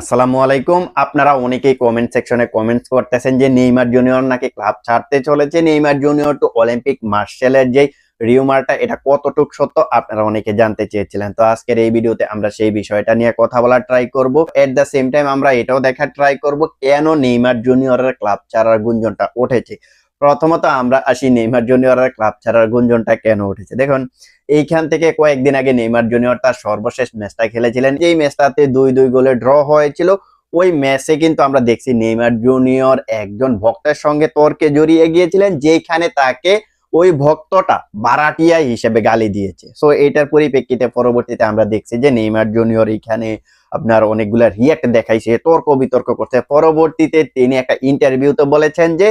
আসসালামু আলাইকুম। আপনারা অনেকেই কমেন্ট সেকশনে কমেন্টস করতেছেন যে নেইমার জুনিয়র নাকি ক্লাব ছাড়তে চলেছে। নেইমার জুনিয়র টু অলিম্পিক মার্শালের যে রিউমারটা এটা কতটুক সত্য আপনারা অনেকে জানতে চেয়েছিলেন। তো আজকের এই ভিডিওতে আমরা সেই বিষয়টা নিয়ে কথা বলার ট্রাই করব। এট দ্য সেম টাইম আমরা এটাও দেখার ট্রাই করব কেন নেইমার জুনিয়রের ক্লাব ছাড়ার গুঞ্জনটা উঠেছে। প্রথমত আমরা আসি নেইমার জুনিয়রের ক্লাব ছাড়ার গুঞ্জনটা কেন উঠেছে? দেখুন, এইখান থেকে কয়েকদিন আগে নেইমার জুনিয়র তার সর্বশেষ ম্যাচটা খেলেছিলেন। এই ম্যাচটাতে দুই দুই গোলে ড্র হয়েছিল, ওই ম্যাচে কিন্তু আমরা দেখছি নেইমার জুনিয়র একজন ভক্তের সঙ্গে তর্কে জড়িয়ে গিয়েছিলেন, যেখানে তাকে ওই ভক্তটা বারাটিয়া হিসেবে গালি দিয়েছে। সো এটার পরিপ্রেক্ষিতে পরবর্তীতে আমরা দেখছি যে নেইমার জুনিয়র এখানে আপনার অনেকগুলা রিয়াক্ট দেখাইছে তর্ক বিতর্ক করছে। পরবর্তীতে তিনি একটা ইন্টারভিউতে বলেছেন যে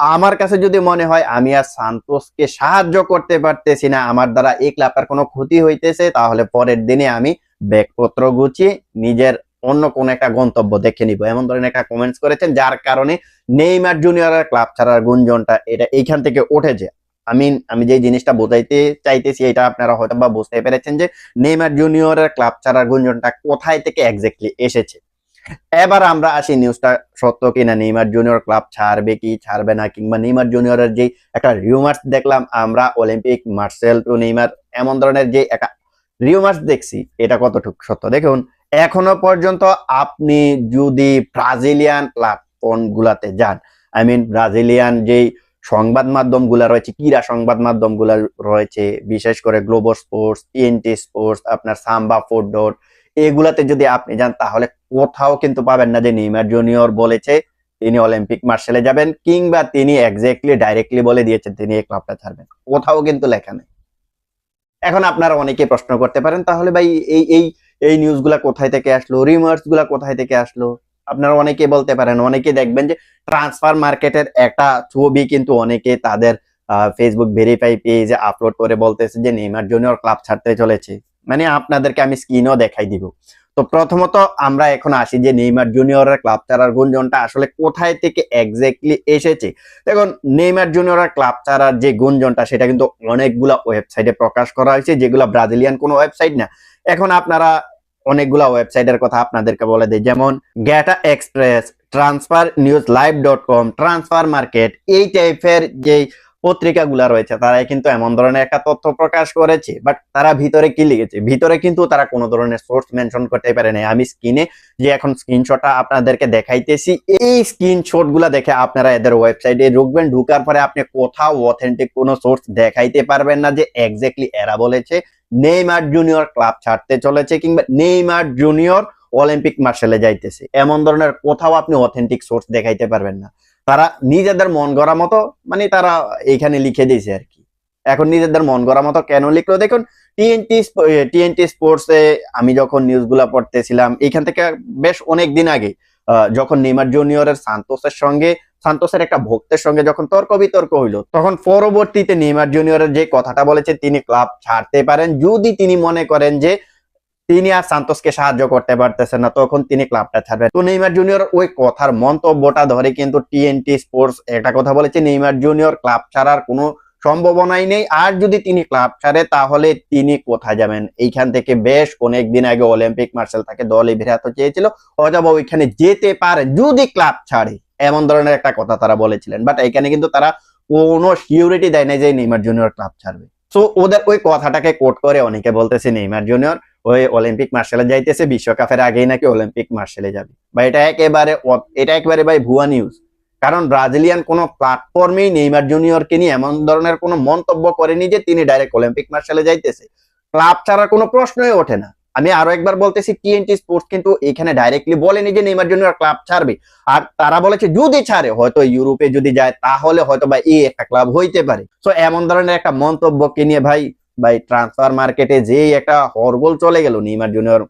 আমার কাছে যদি মনে হয় আমি আর সান্তোসকে সাহায্য করতে পারতেছি না, আমার দ্বারা এই ক্লাবের কোনো ক্ষতি হইতেছে, তাহলে পরের দিনে আমি ব্যাগপত্র গুছিয়ে নিজের অন্য কোন একটা গন্তব্য দেখে নিব। এমন ধরনের একটা কমেন্টস করেছেন, যার কারণে নেইমার জুনিয়রের ক্লাব ছাড়ার গুঞ্জনটা এটা এইখান থেকে উঠেছে। আমি আমি যে জিনিসটা বোঝাইতে চাইতেছি, এটা আপনারা হয়তো বা বুঝতে পেরেছেন যে নেইমার জুনিয়রের ক্লাব ছাড়ার গুঞ্জনটা কোথায় থেকে এক্স্যাক্টলি এসেছে। এবার আমরা আসি নিউজটা সত্য কিনা? নেইমার জুনিয়র ক্লাব ছাড়বে কি ছাড়বে না? কিংবা নেইমার জুনিয়রের যে একটা রিউমার্স দেখলাম, আমরা অলিম্পিক মার্সেল টু নেইমার এমন ধরনের যে একটা রিউমার্স দেখছি, এটা কতটুকু সত্য? দেখুন, এখনও পর্যন্ত আপনি যদি ব্রাজিলিয়ান প্ল্যাটফর্ম গুলাতে যান আই মিন ব্রাজিলিয়ান যেই সংবাদ মাধ্যমগুলা রয়েছে, ক্রীড়া সংবাদ মাধ্যমগুলা রয়েছে, বিশেষ করে গ্লোবো স্পোর্টস টিএনটি স্পোর্টস আপনার সাম্বা ফুড ডট এগুলাতে যদি আপনি যান, তাহলে কোথাও কিন্তু পাবেন না যে নেইমার জুনিয়র বলেছে তিনি অলিম্পিক মার্শালে যাবেন কিংবা তিনি এক্স্যাক্টলি ডাইরেক্টলি বলে দিয়েছেন তিনি এই ক্লাবটা ছাড়বেন। কোথাও কিন্তু লেখা নেই। এখন আপনারা অনেকে প্রশ্ন করতে পারেন, তাহলে ভাই এই এই এই নিউজগুলা কোথায় থেকে আসলো? রিমার্সগুলা কোথায় থেকে আসলো? আপনারা অনেকে বলতে পারেন অনেকে দেখবেন যে ট্রান্সফার মার্কেটের একটা ছবি কিন্তু অনেকে তাদের ফেসবুক ভেরিফাই পেজে আপলোড করে বলতেছে যে নেইমার জুনিয়র ক্লাব ছাড়তে চলেছে। মানে আপনাদেরকে আমি স্ক্রিনও দেখাই দিব। তো প্রথমত আমরা এখন আসি যে নেইমার জুনিয়রের ক্লাব ছাড়ার গুঞ্জনটা আসলে কোথায় থেকে এক্স্যাক্টলি এসেছে। দেখুন, নেইমার জুনিয়রের ক্লাব ছাড়ার যে গুঞ্জনটা, সেটা কিন্তু অনেকগুলা ওয়েবসাইটে প্রকাশ করা হয়েছে, যেগুলো ব্রাজিলিয়ান কোনো ওয়েবসাইট না। এখন আপনারা অনেকগুলা ওয়েবসাইটের কথা আপনাদেরকে বলে দিই, যেমন গ্যাটা express transfer news live dot com transfer market এই টাইপের যে পত্রিকাগুলা রয়েছে তারা কিন্তু এমন ধরনের একটা তথ্য প্রকাশ করেছে বাট তারা ভিতরে কি লিখেছে? ভিতরে কিন্তু তারা কোনো ধরনের সোর্স মেনশন করতে পারে না আমি স্ক্রিনে যে এখন স্ক্রিনশটটা আপনাদেরকে দেখাইতেছি, এই স্ক্রিনশটগুলা দেখে আপনারা এদের ওয়েবসাইটে ঢুকবেন, ঢুকার পরে আপনি কোথাও অথেন্টিক কোনো সোর্স দেখাইতে পারবেন না যে এক্স্যাক্টলি এরা বলেছে। নেইমার জুনিয়র ক্লাব ছাড়তে চলেছে কিংবা নেইমার জুনিয়র অলিম্পিক মার্শালে যাইতেছে। এমন ধরনের কোথাও আপনি অথেন্টিক সোর্স দেখাইতে পারবেন না। তারা নিজেদের মন গড়া মতো মানে তারা এইখানে লিখে দিয়েছে আর কি। এখন নিজেদের মন গড়া মতো কেন লিখলো? দেখুন টিএনটি টিএনটি স্পোর্টস আমি যখন নিউজগুলা পড়তেছিলাম, এখান থেকে বেশ অনেক দিন আগে যখন নেমার জুনিয়রের সান্তোসের সঙ্গে, সান্তোসের একটা ভক্তের সঙ্গে যখন তর্ক বিতর্ক হইল, তখন পরবর্তীতে নেইমার জুনিয়রের যে কথাটা বলেছে, তিনি ক্লাব ছাড়তে পারেন, যদি তিনি মনে করেন যে তিনি আর সান্তোসকে সাহায্য করতে পারতেছেন না। তখন তিনি ক্লাবটা ছাড়বেন। তো নেইমার জুনিয়র ওই কথার মন্তব্যটা ধরে কিন্তু টিএনটি স্পোর্টস একটা কথা বলেছে, নেইমার জুনিয়র ক্লাব ছাড়ার কোনো সম্ভাবনাই নেই। আর যদি তিনি ক্লাব ছাড়ে, তাহলে তিনি কোথায় যাবেন? এইখান থেকে বেশ অনেক দিন আগে অলিম্পিক মার্শাল তাকে দলে বেরাতে চেয়েছিল। অথবা ওইখানে যেতে পারে, যদি ক্লাব ছাড়ে, এমন ধরনের একটা কথা তারা বলেছিলেন। বাট এখানে কিন্তু তারা কোনো সিউরিটি দেয় না যে নেইমার জুনিয়র ক্লাব ছাড়বে। সো ওদের ওই কথাটাকে কোট করে অনেকে বলতেছে, নেইমার জুনিয়র ওই অলিম্পিক মার্শালে যাইতেছে, বিশ্বকাপের আগেই নাকি অলিম্পিক মার্শালে যাবে। বা এটা একেবারে এটা একেবারে ভাই ভুয়া নিউজ কারণ ব্রাজিলিয়ান কোনো প্ল্যাটফর্মেই নেইমার জুনিয়রকে নিয়ে এমন ধরনের কোনো মন্তব্য করেনি যে তিনি ডাইরেক্ট অলিম্পিক মার্শালে যাইতেছে। ক্লাব ছাড়ার কোনো প্রশ্নই ওঠে না। আমি আরও একবার বলতেছি টিএনটি স্পোর্টস কিন্তু এখানে ডাইরেক্টলি বলেনি যে নেইমার জুনিয়র ক্লাব ছাড়বে। আর তারা বলেছে, যদি ছাড়ে, হয়তো ইউরোপে যদি যায়, তাহলে হয়তো বা এই একটা ক্লাব হইতে পারে। তো এমন ধরনের একটা মন্তব্যকে নিয়ে ভাই ভাই ট্রান্সফার মার্কেটে যেই একটা হরগোল চলে গেল, নেইমার জুনিয়র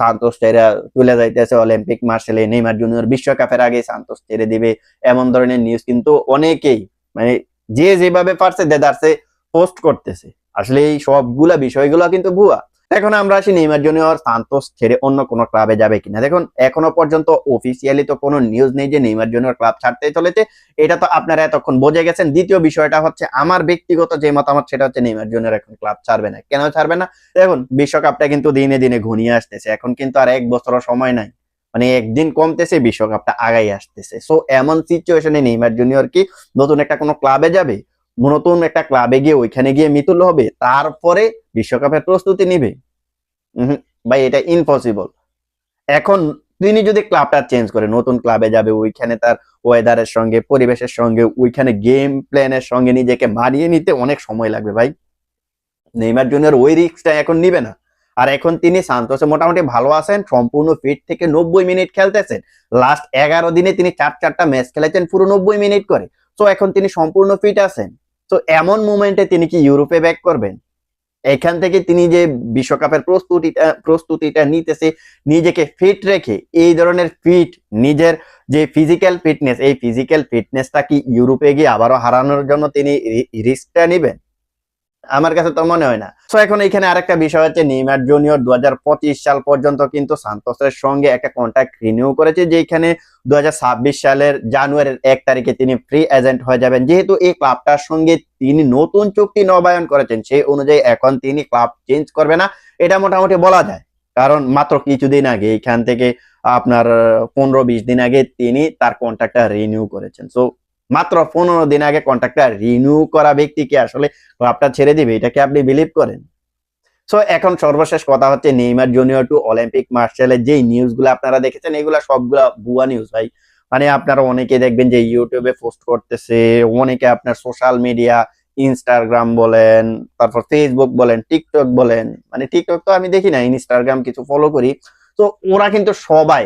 সান্তোষ টেরা তুলে যাইতেছে অলিম্পিক মার্শালে। নেইমার জুনিয়র বিশ্বকাপের আগে সান্তোষ ছেড়ে দিবে, এমন ধরনের নিউজ কিন্তু অনেকেই মানে যে যেভাবে পারছে দেদারসে পোস্ট করতেছে। আসলে এই সবগুলা বিষয়গুলো কিন্তু ভুয়া। এখন আমরা আসি নেইমার জুনিয়র, সান্তোস ছেড়ে অন্য কোনো ক্লাবে যাবে কিনা। দেখুন, এখনও পর্যন্ত অফিসিয়ালি তো কোনো নিউজ নেই যে নেইমার জুনিয়র ক্লাব ছাড়তে চলেছে। এটা তো আপনারা এতক্ষণ বোঝে গেছেন। দ্বিতীয় বিষয়টা হচ্ছে, আমার ব্যক্তিগত যে মতামত, সেটা হচ্ছে নেইমার জুনিয়র এখন ক্লাব ছাড়বে না। কেন ছাড়বে না? দেখুন, বিশ্বকাপটা কিন্তু দিনে দিনে ঘনিয়ে আসতেছে। এখন কিন্তু আর এক বছরও সময় নাই। মানে একদিন কমতেছে, বিশ্বকাপটা আগাই আসতেছে। সো এমন সিচুয়েশনে নেইমার জুনিয়র কি নতুন একটা কোনো ক্লাবে যাবে? নতুন একটা ক্লাবে গিয়ে ওইখানে গিয়ে মিতুল হবে, তারপরে বিশ্বকাপের প্রস্তুতি নিবে। ভাই, এটা ইম্পসিবল এখন তিনি যদি ক্লাবটা চেঞ্জ করে, নতুন ক্লাবে যাবে, ওইখানে তার ওয়েদারের সঙ্গে, পরিবেশের সঙ্গে, ওইখানে গেম প্ল্যানের সঙ্গে নিজেকে মানিয়ে নিতে অনেক সময় লাগবে, ভাই। নেইমার জুনিয়র ওই রিস্কটা এখন নিবে না। আর এখন তিনি সান্তোসে মোটামুটি ভালো আছেন, সম্পূর্ণ ফিট থেকে নব্বই মিনিট খেলতেছেন। লাস্ট এগারো দিনে তিনি চার চারটা ম্যাচ খেলেছেন, পুরো নব্বই মিনিট করে। তো এখন তিনি সম্পূর্ণ ফিট আছেন। তো এমন মুমেন্টে তিনি কি ইউরোপে ব্যাক করবেন? এখান থেকে তিনি যে বিশ্বকাপের প্রস্তুতিটা প্রস্তুতিটা নিতেছে, নিজেকে ফিট রেখে, এই ধরনের ফিট নিজের যে ফিজিক্যাল ফিটনেস এই ফিজিক্যাল ফিটনেসটা কি ইউরোপে গিয়ে আবারও হারানোর জন্য তিনি রিস্কটা নেবেন? আমার কাছে তো মনে হয় না। তো এখন এখানে আরেকটা বিষয় হচ্ছে, নেইমার জুনিয়র দুহাজার পঁচিশ সাল পর্যন্ত কিন্তু সান্তোসের সঙ্গে একটা কন্ট্রাক্ট রিনিউ করেছে যেখানে দুহাজার ছাব্বিশ সালের জানুয়ারির এক তারিখে তিনি ফ্রি এজেন্ট হয়ে যাবেন। যেহেতু এই ক্লাবটার সঙ্গে তিনি নতুন চুক্তি নবায়ন করেছেন, সেই অনুযায়ী এখন তিনি ক্লাব চেঞ্জ করবে না। এটা মোটামুটি বলা যায়। কারণ মাত্র কিছুদিন আগে এখান থেকে আপনার পনেরো বিশ দিন আগে তিনি তার কন্ট্রাক্টটা রিনিউ করেছেন। সো মাত্র পনেরো দিন আগে কন্ট্রাক্টটা রিনিউ করা ব্যক্তিকে আসলে ক্লাবটা ছেড়ে দিবে এটাকে আপনি বিলিভ করেন? সো এখন সর্বশেষ কথা হচ্ছে নেইমার জুনিয়র টু অলিম্পিক মার্শালের যেই নিউজগুলো আপনারা দেখেছেন, এগুলো সবগুলা ভুয়া নিউজ ভাই। মানে আপনারা অনেকে দেখবেন যে ইউটিউবে পোস্ট করতেছে, অনেকে আপনার সোশ্যাল মিডিয়া ইনস্টাগ্রাম বলেন, তারপর ফেসবুক বলেন টিকটক বলেন। মানে টিকটক তো আমি দেখি না ইনস্টাগ্রাম কিছু ফলো করি। তো ওরা কিন্তু সবাই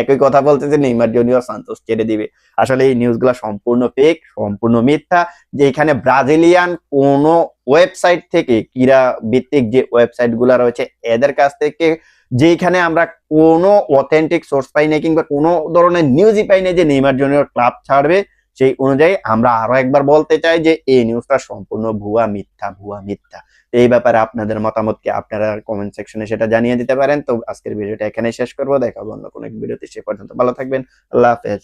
একই কথা বলতেছে নেইমার জুনিয়র সান্তোস ছেড়ে দিবে। আসলে এই নিউজগুলো সম্পূর্ণ ফেক সম্পূর্ণ মিথ্যা, যে এখানে ব্রাজিলিয়ান কোন ওয়েবসাইট থেকে, ক্রীড়া ভিত্তিক যে ওয়েবসাইটগুলা রয়েছে, এদের কাছ থেকে যেখানে আমরা কোনো অথেন্টিক সোর্স পাই না কিংবা কোনো ধরনের নিউজই পাই না যে নেইমার জুনিয়র ক্লাব ছাড়বে, সেই অনুযায়ী আমরা আরও একবার বলতে চাই যে এই নিউজটা সম্পূর্ণ ভুয়া মিথ্যা ভুয়া মিথ্যা। এই ব্যাপারে আপনাদের মতামত কি? আপনারা কমেন্ট সেকশনে সেটা জানিয়ে দিতে পারেন। তো আজকের ভিডিওটা এখানে শেষ করব। দেখাবো অন্য কোনো এক ভিডিওতে সে পর্যন্ত ভালো থাকবেন। আল্লাহ হাফেজ।